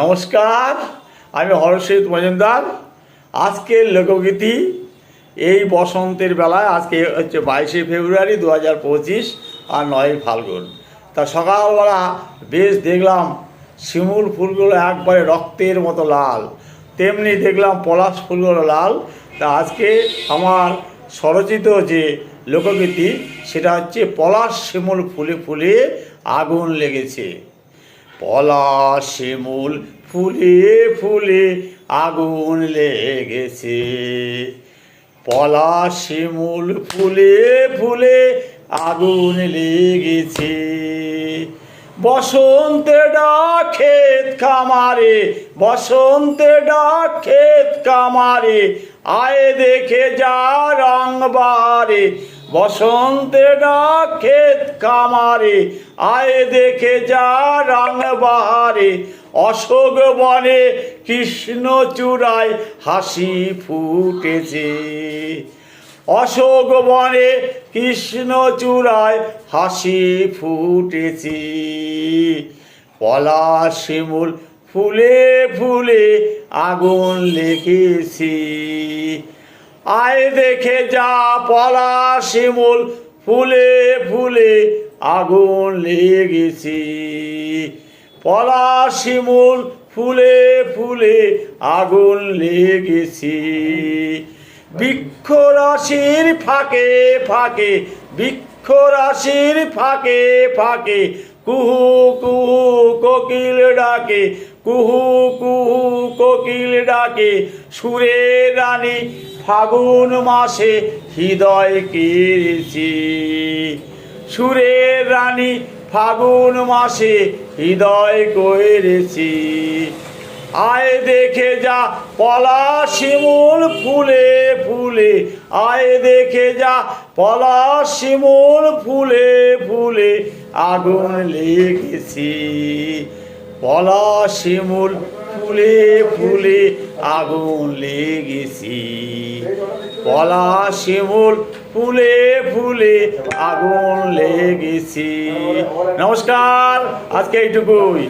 নমস্কার, আমি হরষিত মজুমদার। আজকের লোকগীতি এই বসন্তের বেলায়, আজকে হচ্ছে বাইশে ফেব্রুয়ারি দু হাজার পঁচিশ আর নয় ফাল্গুন। তা সকালবেলা বেশ দেখলাম শিমুল ফুলগুলো একবারে রক্তের মতো লাল, তেমনি দেখলাম পলাশ ফুলগুলো লাল। তা আজকে আমার স্বরচিত যে লোকগীতি, সেটা হচ্ছে পলাশ শিমুল ফুলে ফুলে আগুন লেগেছে। পলাশ শিমুল ফুলে ফুলে আগুন লেগেছে। পলাশ শিমুল ফুলে ফুলে আগুন লেগেছে। বসন্তে ডাক কামারে, বসন্তে ডাক কামারে, আয় দেখে যা রং বারে বসন্তে ক্ষেত কামারে, আয় দেখে যা রং বাহারে অশোক বনে কৃষ্ণ চূড়ায় হাসি ফুটেছে। অশোক বনে কৃষ্ণ চূড়ায় হাসি ফুটেছে। পলাশ শিমুল ফুলে ফুলে আগুন লেগেছি। আয় দেখে যা পলাশ শিমুল, ফুলে ফুলে আগুন লেগেছি। পলাশ শিমুল, ফুলে ফুলে আগুন লেগেছি। বৃক্ষ রাশির ফাঁকে ফাঁকে বৃক্ষ রাশির ফাঁকে ফাঁকে কুহু কুহু কোকিল ডাকে কুহু কুহু কোকিল ডাকে সুরের রানী ফাগুন মাসে হৃদয় কেড়েছি। সুরের রানী ফাগুন মাসে হৃদয় করেছি আয় দেখে যা পলা শিমুল ফুলে ফুলে। আয় দেখে যা পলা শিমুল ফুলে ফুলে আগুন লেগেছি। পলা শিমুল ফুলে ফুলে আগুন লেগেছি। পলা শিমুল ফুলে ফুলে আগুন লেগেছি। নমস্কার, আজকে এইটুকুই।